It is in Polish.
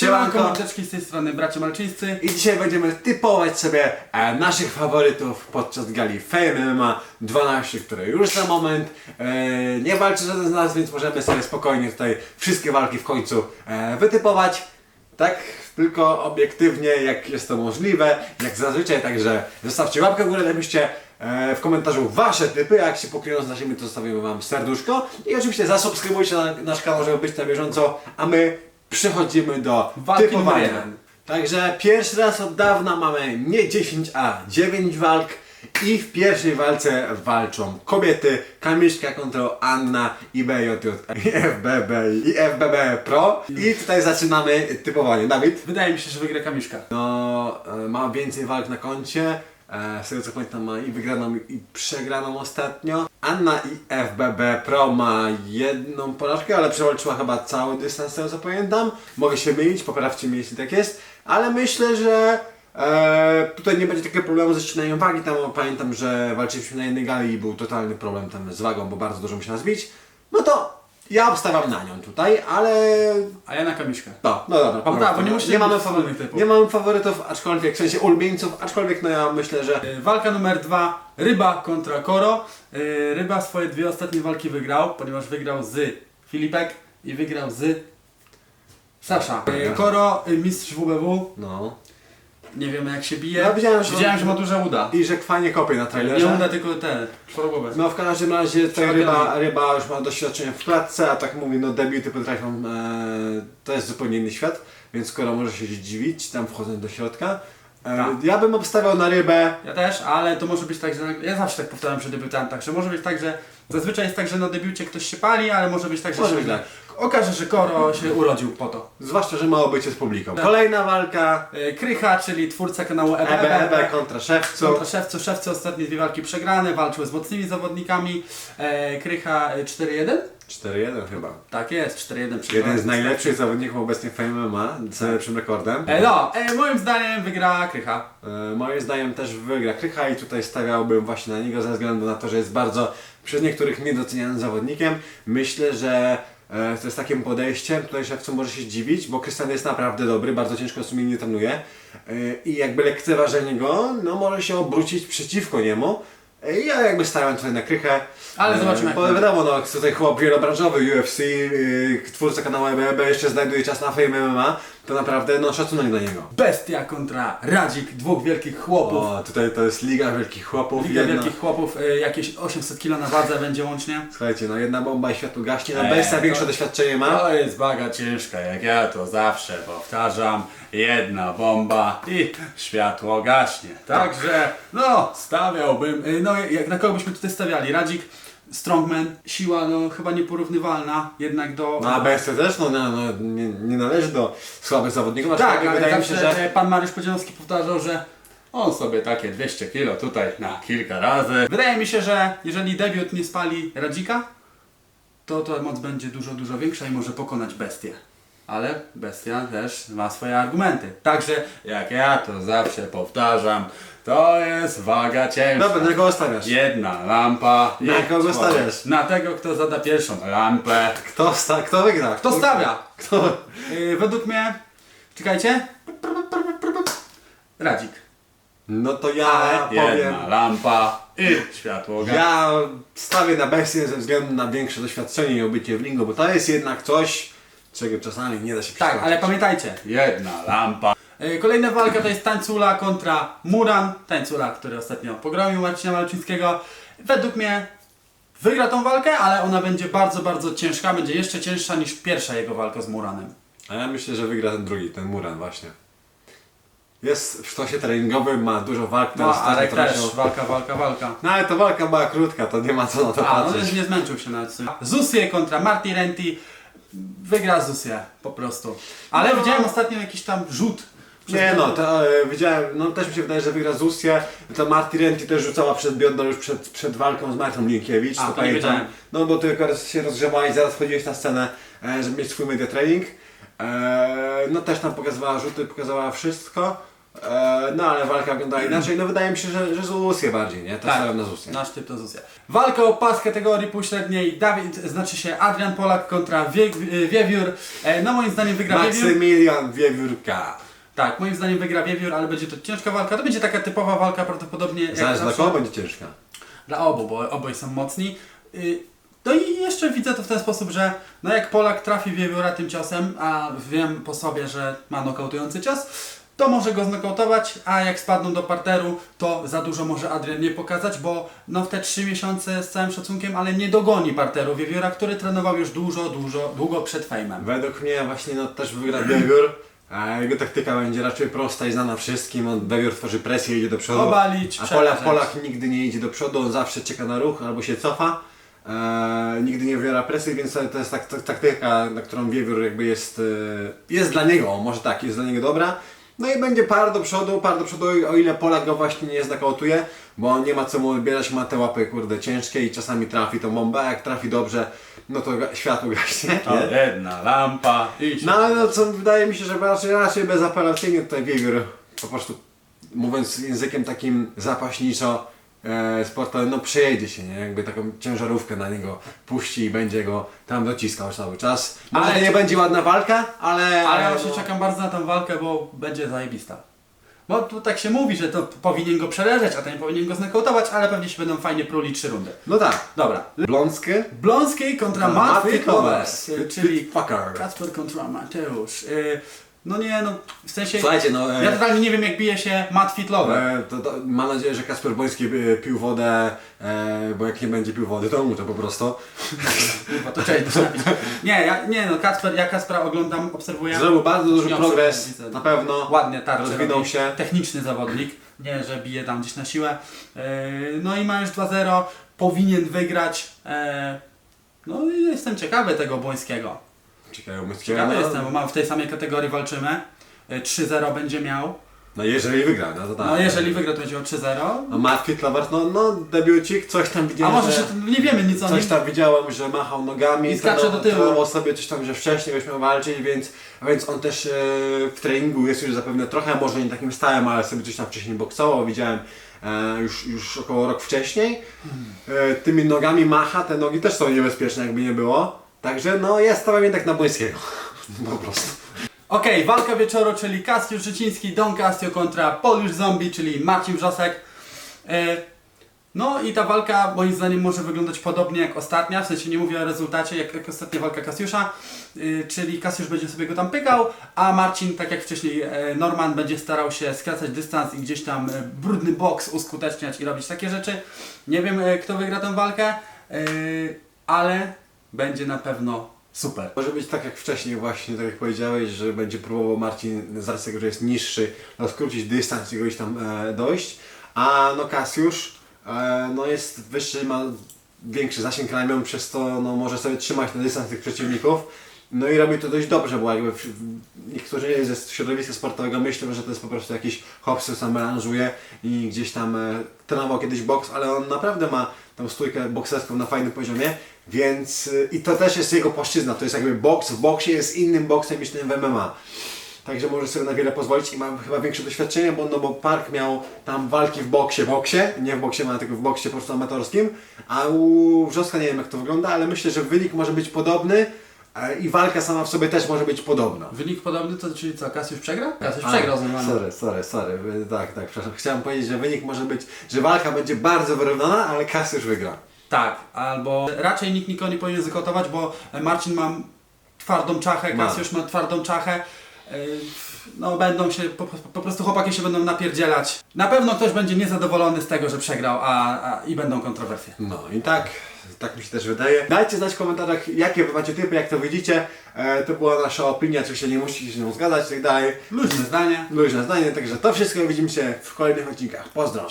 Siemanko. Mordeczki z tej strony bracia malczyńscy. I dzisiaj będziemy typować sobie e, naszych faworytów podczas gali Fame MMA 12, które już za moment. E, nie walczy żaden z nas, więc możemy sobie spokojnie tutaj wszystkie walki w końcu e, wytypować. Tak, tylko obiektywnie, jak jest to możliwe, jak zazwyczaj, także zostawcie łapkę w górę, napiszcie e, w komentarzu wasze typy, jak się pokryją z naszymi, to zostawimy wam serduszko i oczywiście zasubskrybujcie na, nasz kanał, żeby być na bieżąco, a my przechodzimy do Walki typowania. jeden. Także pierwszy raz od dawna mamy nie 10, a 9 walk i w pierwszej walce walczą kobiety Kamiszka kontra Anna i BJJ i FBB i FBB Pro i tutaj zaczynamy typowanie. Dawid? Wydaje mi się, że wygra Kamiszka. No, e, ma więcej walk na koncie. E, Z tego co pamiętam ma i wygraną i przegraną ostatnio. Anna i FBB Pro ma jedną porażkę, ale przewalczyła chyba cały dystans, tego co pamiętam. Mogę się mylić, poprawcie mnie jeśli tak jest. Ale myślę, że e, tutaj nie będzie takiego problemu ze ścinaniem wagi. Tam pamiętam, że walczyliśmy na jednej gali i był totalny problem tam z wagą, bo bardzo dużo musiała zbić. No to ja obstawiam na nią tutaj, ale A ja na Kamiszkę. no, no dobra, po No tak, bo nie musimy mamy, wspólnych typów. nie mamy faworytów, aczkolwiek w sensie ulubieńców, aczkolwiek no ja myślę, że Y, Walka numer dwa. Ryba kontra Koro. Y, Ryba swoje dwie ostatnie walki wygrał, ponieważ wygrał z Filipek i wygrał z Sasza. Y, Koro, y, mistrz WBW. no. Nie wiemy jak się bije. Ja widziałem, że- Widziałem, że ma duże uda. I że fajnie kopie na Nie trailerze. uda tylko te czworogowe. No w każdym razie Trzeba ryba, ryba już ma doświadczenie w klatce, a tak mówię, no debiuty potrafią, e, to jest zupełnie inny świat, więc skoro może się zdziwić, tam wchodząc do środka. E, Tak. ja bym obstawiał na rybę, Ja też, ale to może być tak, że ja zawsze tak powtarzam przy debiutantach, że może być tak, że zazwyczaj jest tak, że na debiucie ktoś się pali, ale może być tak, że Może się być tak. Okaże, że Koro się urodził po to. zwłaszcza, że mało bycie z publiką. Tak. Kolejna walka, E, Krycha, czyli twórca kanału EBE, EBE, EBE kontra Szewcu. Kontra Szewcu, Szewcu ostatnie dwie walki przegrane, walczył z mocnymi zawodnikami. E, Krycha e, 4-1? 4-1 chyba. Tak jest, 4-1 przegrany. Jeden z najlepszych zawodników obecnie w MMA, z najlepszym rekordem. E, no, e, moim zdaniem wygra Krycha. E, Moim zdaniem też wygra Krycha i tutaj stawiałbym właśnie na niego ze względu na to, że jest bardzo przez niektórych niedocenianym zawodnikiem. Myślę, że e, to jest takim podejściem, tutaj szewcu może się zdziwić, bo Krystian jest naprawdę dobry, bardzo ciężko sumiennie trenuje e, i jakby lekceważenie go, no może się obrócić przeciwko niemu. E, Ja jakby stawiam tutaj na krychę. Ale E, zobaczymy, Bo wiadomo, no, tutaj chłop wielobranżowy UFC, twórca kanału EBB jeszcze znajduje czas na Fame MMA, to naprawdę no szacunek dla niego. Bestia kontra Radzik, dwóch wielkich chłopów. O, tutaj to jest Liga Wielkich Chłopów. Liga jedna, wielkich chłopów, e, jakieś 800 kg na wadze będzie łącznie. Słuchajcie, no jedna bomba i światło gaśnie, no Eee, Bestia to- większe doświadczenie ma. To jest waga ciężka, jak ja to zawsze powtarzam. Jedna bomba i światło gaśnie. Także, no, stawiałbym, y, no jak na kogo byśmy tutaj stawiali? Radzik, Strongman, siła no chyba nieporównywalna, jednak do... No a Bestia też no, no, no, nie, nie należy do słabych zawodników, tak, ale wydaje mi zawsze się, że e, pan Mariusz Podzielowski powtarzał, że on sobie takie 200 kilo tutaj na kilka razy. Wydaje mi się, że jeżeli debiut nie spali Radzika, to ta moc będzie dużo, dużo większa i może pokonać bestię. Ale bestia też ma swoje argumenty. Także, jak ja to zawsze powtarzam, to jest waga ciężka. Dobra, na kogo stawiasz? Jedna lampa. Na i kogo człowiek. stawiasz? Na tego, kto zada pierwszą lampę. Kto, sta, kto wygra? Kto stawia? Kto? Yy, według mnie, czekajcie, Radzik. No to ja powiem, jedna lampa i światło gaśnie. ja stawię na Bestię ze względu na większe doświadczenie i obycie w ringu, bo to jest jednak coś, czego czasami nie da się Tak, przeskoczyć. ale pamiętajcie, jedna lampa. Yy, Kolejna walka to jest Tańcula kontra Muran. Tańcula, który ostatnio pogromił Marcina Malczyńskiego. Według mnie wygra tą walkę, ale ona będzie bardzo, bardzo ciężka. Będzie jeszcze cięższa niż pierwsza jego walka z Muranem. A ja myślę, że wygra ten drugi, ten Muran właśnie. Jest w sztosie treningowym, ma dużo walk, No, teraz ale też walka, walka, walka. No ale to walka była krótka, to nie ma co na to A, no patrzeć. więc nie zmęczył się nawet. Zusie kontra Marty Renti. Wygra Zusie, po prostu. Ale No. widziałem ostatnio jakiś tam rzut. Nie no, to e, widziałem, no też mi się wydaje, że wygra Zusie. To Marty Renty też rzucała przed biodno już przed, przed walką z Martą Linkiewicz. A, to nie wiedziałem. No bo ty akurat się rozgrzewała i zaraz wchodziłeś na scenę, e, żeby mieć swój media training. E, no też tam pokazywała rzuty, pokazywała wszystko. E, no ale walka wygląda inaczej. No wydaje mi się, że, że Zusję bardziej, nie? To tak. na Zusję. nasz typ to Zuzja. Walka o pas kategorii półśredniej, Dawid, znaczy się Adrian Polak kontra Wie, Wiewiór. E, no moim zdaniem wygra Wiewiór. Maksymilian Wiewiórka. Tak, moim zdaniem wygra Wiewiór, ale będzie to ciężka walka. To będzie taka typowa walka prawdopodobnie jak Zależy dla kogo będzie ciężka. Dla obu, bo obaj są mocni. Y, No i jeszcze widzę to w ten sposób, że no jak Polak trafi Wiewióra tym ciosem, a wiem po sobie, że ma nokautujący cios, to może go znokautować, a jak spadną do parteru, to za dużo może Adrian nie pokazać, bo no w te trzy miesiące z całym szacunkiem, ale nie dogoni parteru Wiewióra, który trenował już dużo, dużo, długo przed fejmem. Według mnie właśnie no, też wygra Wiewiór. A jego taktyka będzie raczej prosta i znana wszystkim. On tworzy presję, idzie do przodu. Obalić, A Polak, przeleżeć. Polak nigdy nie idzie do przodu, on zawsze czeka na ruch albo się cofa. E, nigdy nie wywiera presji, więc to jest tak, tak, taktyka, na którą Wiewiór jakby jest, e, jest dla niego, może tak, jest dla niego dobra. No i będzie par do przodu, par do przodu, o ile Polak go właśnie nie znakautuje, bo nie ma co mu odbierać, ma te łapy kurde ciężkie i czasami trafi tą bombę, jak trafi dobrze, no to światło gaśnie. O, nie? jedna lampa i się... No ale no co wydaje mi się, że raczej, raczej bezapelacyjnie tutaj Wiewiór po prostu mówiąc językiem takim zapaśniczo e, sportowym, no przejedzie się, nie? Jakby taką ciężarówkę na niego puści i będzie go tam dociskał cały czas. Może Ale- to nie będzie ładna walka, ale... Ale ja właśnie czekam bardzo na tę walkę, bo będzie zajebista. Bo tu tak się mówi, że to powinien go przeleżeć, a ten powinien go znokautować, ale pewnie się będą fajnie pruli trzy rundy. No tak. Dobra. Bląskie? Blonski kontra No, Fitlovers. czyli Fucker. Kacper kontra Mateusz. Y, No nie, no w sensie... Słuchajcie, no... e, Ja totalnie nie wiem jak bije się Matt Fitlover. E, to, to, mam nadzieję, że Kasper Boński e, pił wodę, e, bo jak nie będzie pił wody, to umrze po prostu. Kurwa, to cześć, to napisz. Nie, ja, nie no, Kacper, ja Kacpera oglądam, obserwuję. Zrobił bardzo duży Nie progres, obserwuję, widzę. na pewno. Ładnie tarczę Rozwinął robi. się. Techniczny zawodnik. Nie, że bije tam gdzieś na siłę. Yy, No i ma już 2-0. Powinien wygrać. E, No i jestem ciekawy tego Błońskiego. Ciekawe, my Ciekawy jestem, bo mam w tej samej kategorii walczymy. E, 3-0 będzie miał. No jeżeli wygra, no to tak. No jeżeli wygra, to będzie miał 3-0. No Matt Fitlovers, no, no debiucik, coś tam A widziałem, może że... się, nie wiemy nic o. Coś tam widziałem, że machał nogami, I skacze do tyłu. sobie coś tam, że wcześniej już miał walczyć, więc, więc on też e, w treningu jest już zapewne trochę, może nie takim stałym, ale sobie coś tam wcześniej boksował, widziałem e, już, już około rok wcześniej. E, tymi nogami macha, te nogi też są niebezpieczne, jakby nie było. Także no jest to pamiętak na Błyskiego. po prostu. Okej, walka wieczoru, czyli Castiusz Życiński, Don Castio kontra Polish Zombie, czyli Marcin Wrzosek. E, No i ta walka moim zdaniem może wyglądać podobnie jak ostatnia, w sensie nie mówię o rezultacie, jak, jak ostatnia walka Kasiusza, e, czyli Kasiusz będzie sobie go tam pykał, a Marcin, tak jak wcześniej e, Norman, będzie starał się skracać dystans i gdzieś tam e, brudny boks uskuteczniać i robić takie rzeczy. Nie wiem e, kto wygra tę walkę, e, ale będzie na pewno super. Może być tak jak wcześniej właśnie, tak jak powiedziałeś, że będzie próbował Marcin z racji tego, że jest niższy, no, skrócić dystans i gdzieś tam e, dojść, a no Kasiusz e, no jest wyższy, ma większy zasięg ramion, przez to no, może sobie trzymać ten dystans tych przeciwników. No i robi to dość dobrze, bo jakby niektórzy ze środowiska sportowego myślą, że to jest po prostu jakiś hop, co sam melanżuje i gdzieś tam e, trenował kiedyś boks, ale on naprawdę ma tą stójkę bokserską na fajnym poziomie, więc y, i to też jest jego płaszczyzna, to jest jakby boks w boksie jest innym boksem niż ten w MMA. Także może sobie na wiele pozwolić i ma chyba większe doświadczenie, bo, no bo Park miał tam walki w boksie, boksie, nie w boksie, ma tylko w boksie po prostu amatorskim, a u Wrzoska nie wiem jak to wygląda, ale myślę, że wynik może być podobny e, i walka sama w sobie też może być podobna. Wynik podobny, to czyli co, Kasiusz przegra? Kasiusz A, przegrał z. Sorry, sorry, sorry. Tak, tak, przepraszam. Chciałem powiedzieć, że wynik może być, że walka będzie bardzo wyrównana, ale Kasiusz wygra. Tak, albo raczej nikt nikogo nie powinien zakotować, bo Marcin ma twardą czachę, Ma. Kasiusz ma twardą czachę. Yy, No będą się, po, po prostu chłopaki się będą napierdzielać. Na pewno ktoś będzie niezadowolony z tego, że przegrał, a, a i będą kontrowersje. No i tak, tak mi się też wydaje. Dajcie znać w komentarzach, jakie wy macie typy, jak to widzicie. E, to była nasza opinia, oczywiście nie musicie się z nią zgadzać i tak dalej. Luźne zdanie. Luźne zdanie, także to wszystko widzimy się w kolejnych odcinkach. Pozdro!